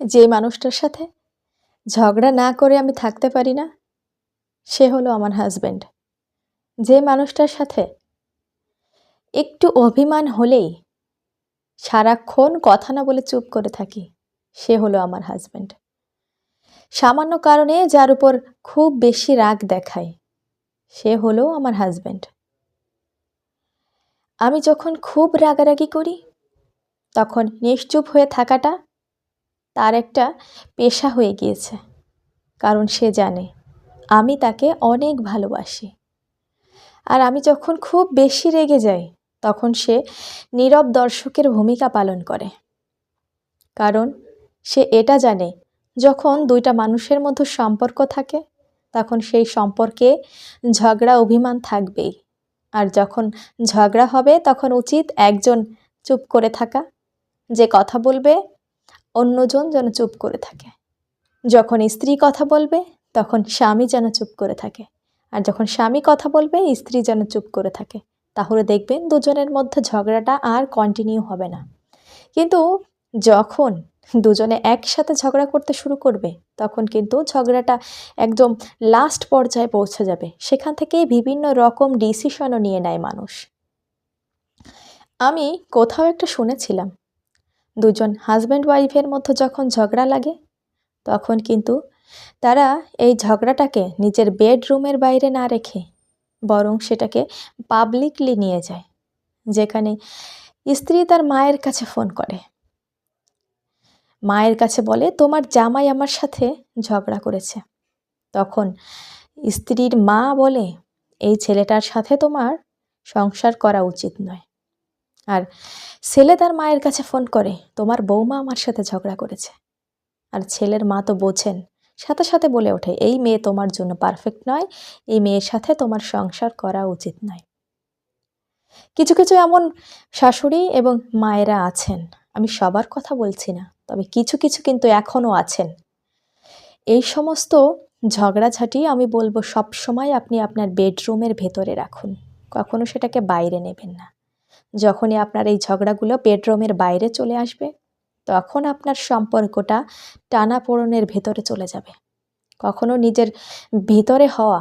যে মানুষটার সাথে ঝগড়া না করে আমি থাকতে পারি না, সে হলো আমার হাজব্যান্ড যে মানুষটার সাথে একটু অভিমান হলেই সারাক্ষণ কথা না বলে চুপ করে থাকি, সে হলো আমার হাজব্যান্ড সামান্য কারণে যার উপর খুব বেশি রাগ দেখায়, সে হলো আমার হাজব্যান্ড আমি যখন খুব রাগারাগি করি, তখন নিশ্চুপ হয়ে থাকাটা তার একটা পেশা হয়ে গিয়েছে। কারণ সে জানে, আমি তাকে অনেক ভালোবাসি। আর আমি যখন খুব বেশি রেগে যাই, তখন সে নীরব দর্শকের ভূমিকা পালন করে। কারণ সে এটা জানে, যখন দুইটা মানুষের মধ্যে সম্পর্ক থাকে, তখন সেই সম্পর্কে ঝগড়া অভিমান থাকবেই। আর যখন ঝগড়া হবে, তখন উচিত একজন চুপ করে থাকা, যে কথা বলবে অন্যজন যেন চুপ করে থাকে। যখন স্ত্রী কথা বলবে, তখন স্বামী যেন চুপ করে থাকে। আর যখন স্বামী কথা বলবে, স্ত্রী যেন চুপ করে থাকে। তাহলে দেখবেন দুজনের মধ্যে ঝগড়াটা আর কন্টিনিউ হবে না। কিন্তু যখন দুজনে একসাথে ঝগড়া করতে শুরু করবে, তখন কিন্তু ঝগড়াটা একদম লাস্ট পর্যায়ে পৌঁছে যাবে। সেখান থেকেই বিভিন্ন রকম ডিসিশনও নিয়ে নেয় মানুষ। আমি কোথাও একটা শুনেছিলাম দুজন হাজব্যান্ড ওয়াইফের মধ্যে যখন ঝগড়া লাগে, তখন কিন্তু তারা এই ঝগড়াটাকে নিজের বেডরুমের বাইরে না রেখে বরং সেটাকে পাবলিকলি নিয়ে যায়, যেখানে স্ত্রী তার মায়ের কাছে ফোন করে। মায়ের কাছে বলে, তোমার জামাই আমার সাথে ঝগড়া করেছে। তখন স্ত্রীর মা বলে, এই ছেলেটার সাথে তোমার সংসার করা উচিত নয়। আর ছেলে তার মায়ের কাছে ফোন করে, তোমার বৌমা আমার সাথে ঝগড়া করেছে। আর ছেলের মা তো বোঝেন, সাথে সাথে বলে ওঠে, এই মেয়ে তোমার জন্য পারফেক্ট নয়, এই মেয়ের সাথে তোমার সংসার করা উচিত নয়। কিছু কিছু এমন শাশুড়ি এবং মায়েরা আছেন, আমি সবার কথা বলছি না, তবে কিছু কিছু কিন্তু এখনও আছেন। এই সমস্ত ঝগড়াঝাটি আমি বলব সব সময় আপনি আপনার বেডরুমের ভেতরে রাখুন, কখনো সেটাকে বাইরে নেবেন না। যখনই আপনার এই ঝগড়াগুলো বেডরুমের বাইরে চলে আসবে, তখন আপনার সম্পর্কটা টানাপোড়নের ভেতরে চলে যাবে। কখনো নিজের ভিতরে হওয়া,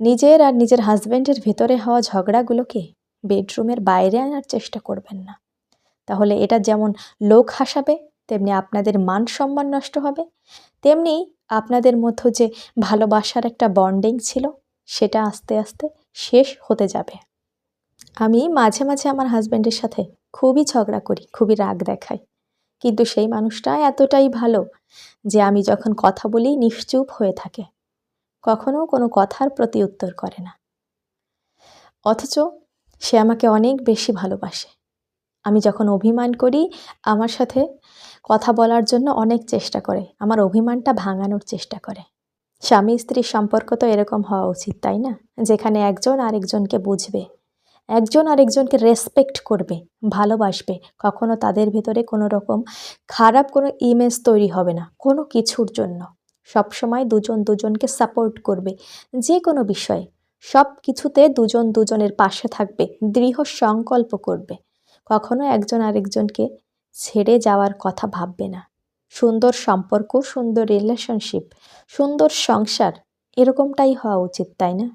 নিজের আর নিজের হাজব্যান্ডের ভিতরে হওয়া ঝগড়াগুলোকে বেডরুমের বাইরে আনার চেষ্টা করবেন না। তাহলে এটা যেমন লোক হাসাবে, তেমনি আপনাদের মান সম্মান নষ্ট হবে, তেমনি আপনাদের মধ্যে যে ভালোবাসার একটা বন্ডিং ছিল, সেটা আস্তে আস্তে শেষ হতে যাবে। আমি মাঝে মাঝে আমার হাজব্যান্ডের সাথে খুবই ঝগড়া করি, খুবই রাগ দেখাই। কিন্তু সেই মানুষটা এতটাই ভালো যে আমি যখন কথা বলি নিশ্চুপ হয়ে থাকে। কখনো কোনো কথার প্রতি উত্তর করে না। অথচ সে আমাকে অনেক বেশি ভালোবাসে। আমি যখন অভিমান করি, আমার সাথে কথা বলার জন্য অনেক চেষ্টা করে। আমার অভিমানটা ভাঙানোর চেষ্টা করে। স্বামী স্ত্রীর সম্পর্ক তো এরকম হওয়া উচিত, তাই না? যেখানে একজন আরেকজনকে বুঝবে। একজন আরেকজনকে রেসপেক্ট করবে, ভালোবাসবে। কখনো তাদের ভেতরে কোনো রকম খারাপ কোনো ইমেজ তৈরি হবে না, কোনো কিছুর জন্য। সব সময় দুজন দুজনকে সাপোর্ট করবে, যে কোনো বিষয়ে। সব কিছুতে দুজন দুজনের পাশে থাকবে, দৃঢ় সংকল্প করবে। কখনো একজন আরেকজনকে ছেড়ে যাওয়ার কথা ভাববে না। সুন্দর সম্পর্ক, সুন্দর রিলেশনশিপ সুন্দর সংসার, এরকমটাই হওয়া উচিত, তাই না?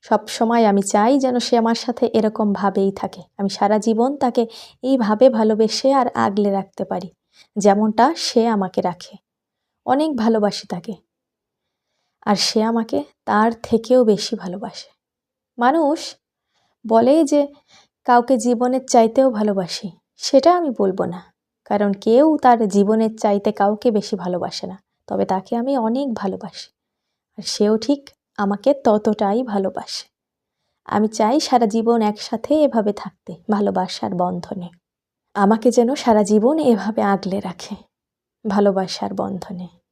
সব সময় আমি চাই যেন সে আমার সাথে এরকমভাবেই থাকে। আমি সারা জীবন তাকে এইভাবে ভালোবেসে আর আগলে রাখতে পারি, যেমনটা সে আমাকে রাখে। অনেক ভালোবাসি তাকে। আর সে আমাকে তার থেকেও বেশি ভালোবাসে। মানুষ বলে যে, কাউকে জীবনের চাইতেও ভালোবাসি। সেটা আমি বলব না। কারণ কেউ তার জীবনের চাইতে কাউকে বেশি ভালোবাসে না। তবে তাকে আমি অনেক ভালোবাসি। আর সেও ঠিক আমাকে ততটাই ভালোবাসে। আমি চাই সারা জীবন একসাথে এভাবে থাকতে, ভালোবাসার বন্ধনে। আমাকে যেন সারা জীবন এভাবে আগলে রাখে, ভালোবাসার বন্ধনে।